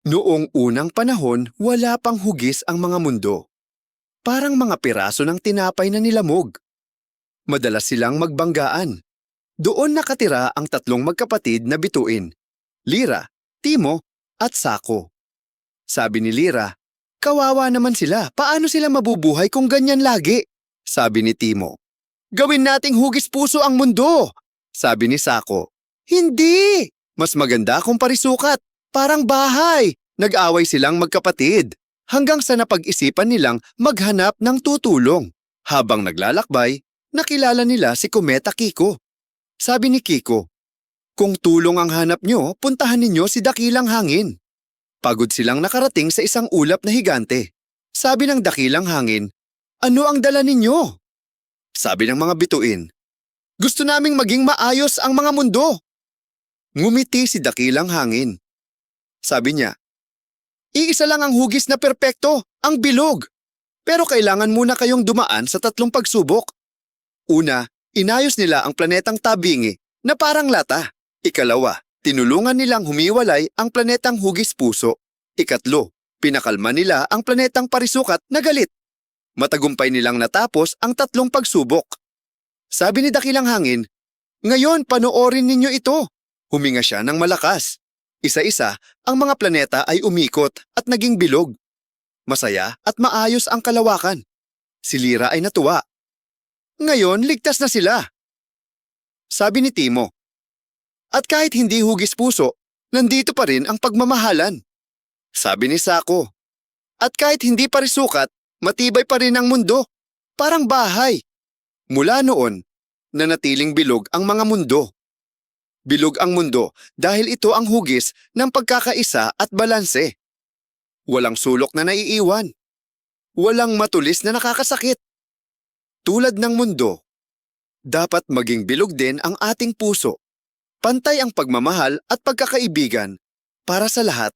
Noong unang panahon, wala pang hugis ang mga mundo. Parang mga piraso ng tinapay na nilamog. Madalas silang magbanggaan. Doon nakatira ang tatlong magkapatid na bituin, Lira, Timo, at Sako. Sabi ni Lira, kawawa naman sila, paano sila mabubuhay kung ganyan lagi? Sabi ni Timo, gawin nating hugis puso ang mundo. Sabi ni Sako, hindi! Mas maganda kung parisukat, parang bahay. Nag-away silang magkapatid hanggang sa napag-isipan nilang maghanap ng tutulong. Habang naglalakbay, nakilala nila si Kometa Kiko. Sabi ni Kiko, kung tulong ang hanap nyo, puntahan ninyo si Dakilang Hangin. Pagod silang nakarating sa isang ulap na higante. Sabi ng Dakilang Hangin, ano ang dala ninyo? Sabi ng mga bituin, gusto naming maging maayos ang mga mundo. Ngumiti si Dakilang Hangin. Sabi niya, iisa lang ang hugis na perpekto, ang bilog. Pero kailangan muna kayong dumaan sa tatlong pagsubok. Una, inayos nila ang planetang Tabingi na parang lata. Ikalawa, tinulungan nilang humiwalay ang planetang hugis puso. Ikatlo, pinakalma nila ang planetang parisukat na galit. Matagumpay nilang natapos ang tatlong pagsubok. Sabi ni Dakilang Hangin, Ngayon panoorin ninyo ito. Huminga siya ng malakas. Isa-isa, ang mga planeta ay umikot at naging bilog. Masaya at maayos ang kalawakan. Si Lira ay natuwa. Ngayon, ligtas na sila. Sabi ni Timo. At kahit hindi hugis puso, nandito pa rin ang pagmamahalan. Sabi ni Sako. At kahit hindi parisukat, matibay pa rin ang mundo. Parang bahay. Mula noon, nanatiling bilog ang mga mundo. Bilog ang mundo dahil ito ang hugis ng pagkakaisa at balanse. Walang sulok na naiiwan. Walang matulis na nakakasakit. Tulad ng mundo, dapat maging bilog din ang ating puso. Pantay ang pagmamahal at pagkakaibigan para sa lahat